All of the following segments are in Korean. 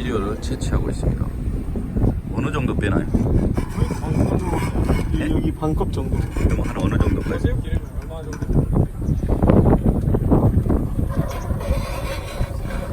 시리얼을 채취하고 있습니다. 어느 정도 빼나요? 이- 여기 반컵 정도. 그럼 한 어느 정도까지?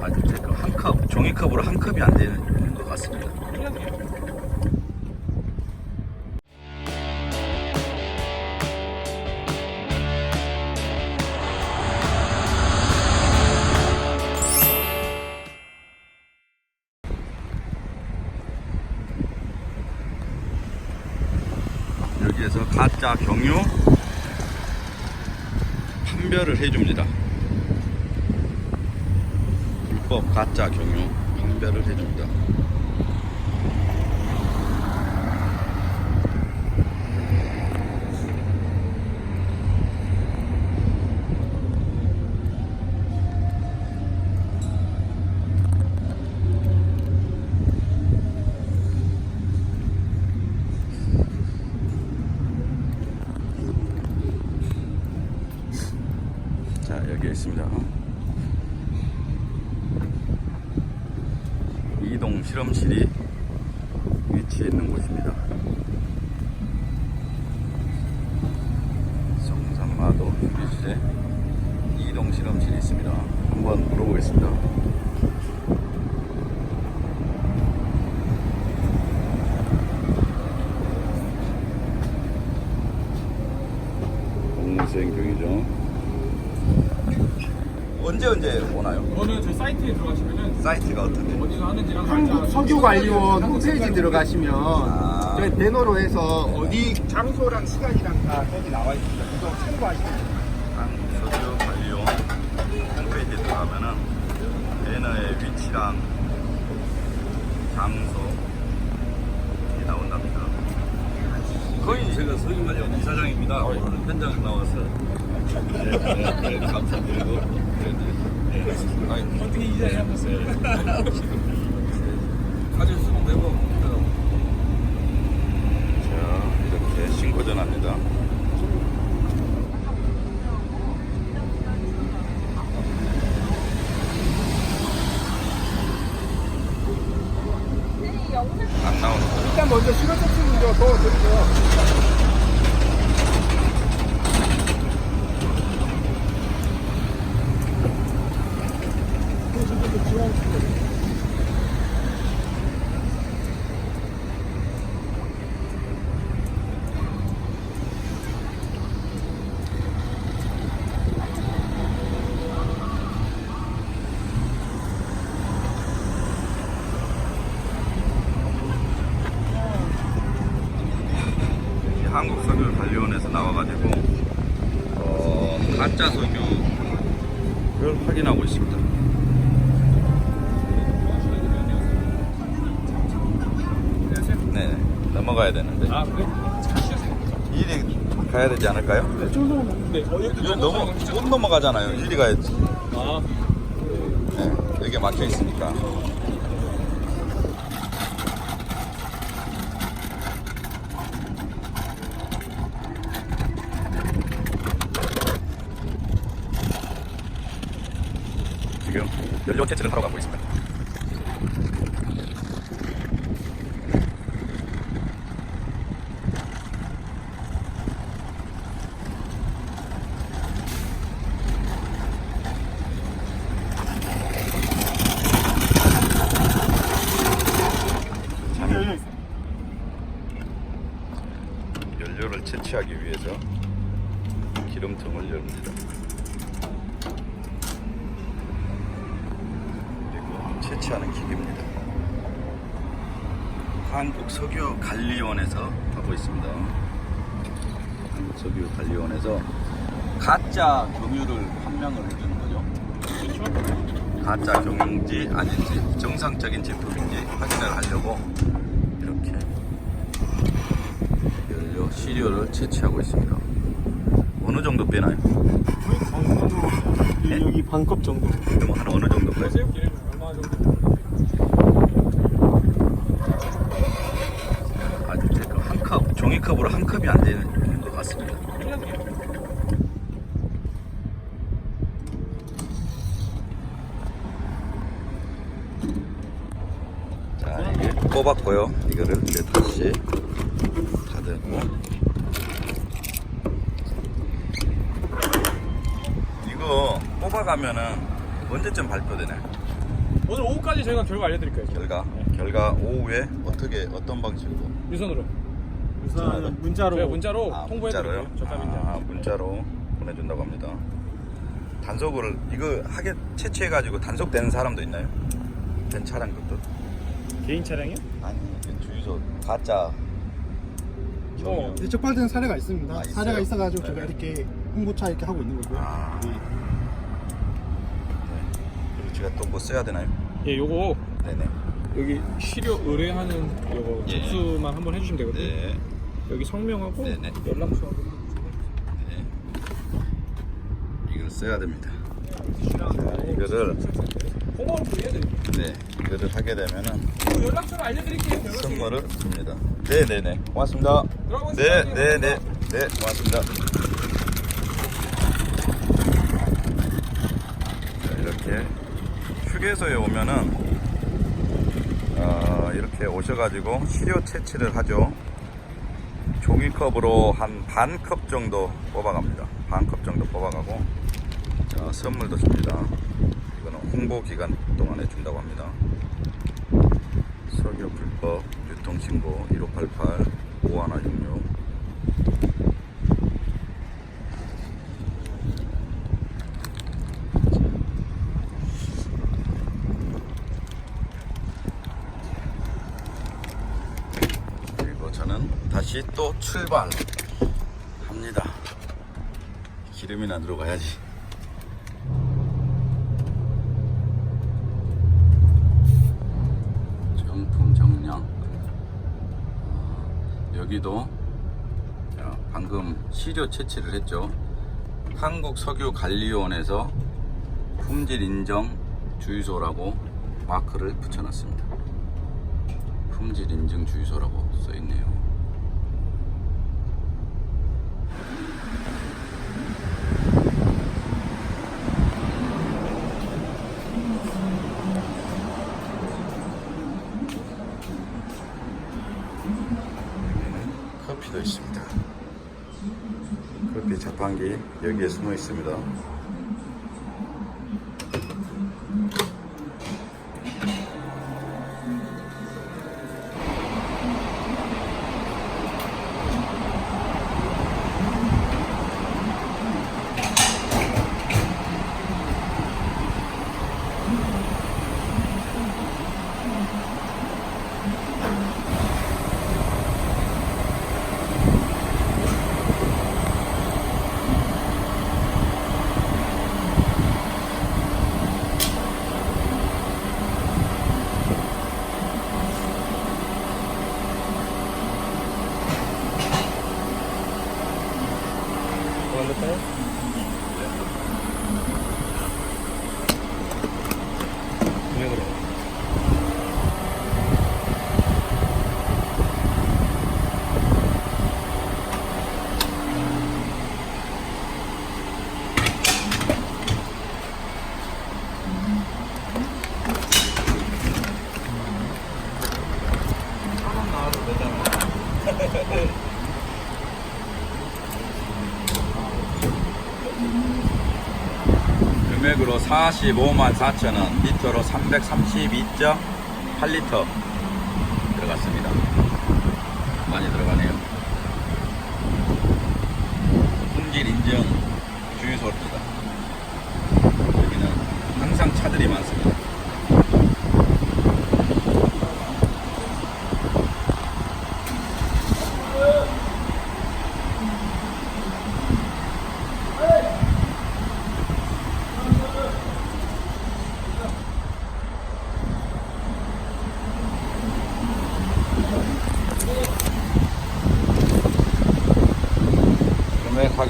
아주 제가 한 컵, 종이컵으로 한 컵이 안 되는 것 같습니다. 가짜 경유 판별을 해줍니다. 불법 가짜 경유 판별을 해줍니다. 자 여기 있습니다. 이동 실험실이 위치해 있는 곳입니다. 성산마도 휴게실에 이동 실험실이 있습니다. 한번 물어보겠습니다. 공무수행 중이죠. 언제 언제 오나요? 이거는 저 사이트에 들어가시면은 사이트가 어떻게? 어디서 하는지랑 한국 석유관리원 홈페이지 들어가시면 아. 저희 배너로 해서 어디 장소랑 시간이랑 다 거기 나와 있습니다. 그거 참고하시면 돼요. 한국서류 관리원 홈페이지에 들어가면은 배너의 위치랑 장소 이 나온답니다. 거의 제가 서류 관리원 이사장입니다. 오늘 현장에 나와서 네, 네, 네, 감사드리고 어떻게 이자를 하셨어요? 사진 수송되고 자 이렇게 신고 전합니다. 안 나오는 거죠? 일단 먼저 실효测수 먼저 더 드리고요. 이 한국석유관리원에서 나와가지고 어, 가짜 석유를 확인하고 있습니다. 네, 넘어가야 되는데 아 그래? 일이 가야 되지 않을까요? 네, 네. 어, 여기 이거 넘어 못 넘어가잖아요. 일이 가야지. 아 네, 여기 막혀 있으니까. 지금 연료 채취를 하러 가고 있습니다. 열려 있어. 채취하기 위해서 기름통을 열입니다. 그리고 채취하는 기계입니다. 한국석유관리원에서 하고 있습니다. 한국석유관리원에서 가짜 경유를 판명을 해주는 거죠. 가짜 경유인지 아닌지 정상적인 제품인지 확인을 하려고 이렇게 연료 시리얼을 채취하고 있습니다. 어느 정도 빼나요? 이- 여기 반컵 정도. 그럼 한 어느 정도? 아주 제가 한 컵, 종이컵으로 한 컵이 안 되는 것 같습니다. 자, 이게 뽑았고요. 이거를 이제 다시 닫고. 이거 뽑아가면은 언제쯤 발표되나요? 오늘 오후까지 저희가 결과 알려드릴게요. 결과 결과 오후에 어떻게 어떤 방식으로 유선으로. 우선 문자로 저희가 문자로 아, 통보해드릴게요. 문자로요? 아, 문자로 보내준다고 합니다. 단속을 이거 하게 채취해가지고 단속되는 사람도 있나요? 된 차량들도? 개인 차량이요? 아니 주유소 가짜 어. 이제 적발된 사례가 있습니다. 아, 있어요? 사례가 있어가지고 네. 제가 이렇게 홍보차 이렇게 하고 있는 거고요. 아. 네. 네. 그리고 제가 또 뭐 써야 되나요? 예, 요거 네네. 여기 시료 의뢰하는 요거 예. 접수만 한번 해주시면 되거든요. 네. 여기 성명하고 네네. 연락처하고 네. 이걸 써야 됩니다. 자, 이거를 홍보를 좀 해드릴게요. 네 이거를 하게 되면은 그 연락처를 알려드릴게요. 선물을 줍니다. 네네네. 고맙습니다. 들어가겠습니다. 네네 네. 네, 고맙습니다. 자, 이렇게 휴게소에 오면은 어, 이렇게 오셔가지고 시료 채취를 하죠. 종이컵으로 한 반 컵 정도 뽑아갑니다. 반 컵 정도 뽑아가고 자, 선물도 줍니다. 이거는 홍보 기간 동안에 준다고 합니다. 석유 불법 유통신고 1588 5166 그리고 저는 다시 또 출발합니다. 기름이나 들어가야지. 정품 정량 어, 여기도 자, 방금 시료 채취를 했죠. 한국석유관리원에서 품질 인정 주유소라고 마크를 붙여놨습니다. 품질 인증 주유소라고 써있네요 커피도 있습니다. 자판기 여기에 숨어 있습니다. 그럴까요? 금액으로. 금액으로 45만 4천 원, 리터로 332.8리터 들어갔습니다. 많이 들어가네요. 품질 인정 주유소입니다. 여기는 항상 차들이 많습니다.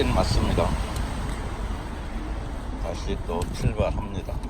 확인 맞습니다. 다시 또 출발합니다.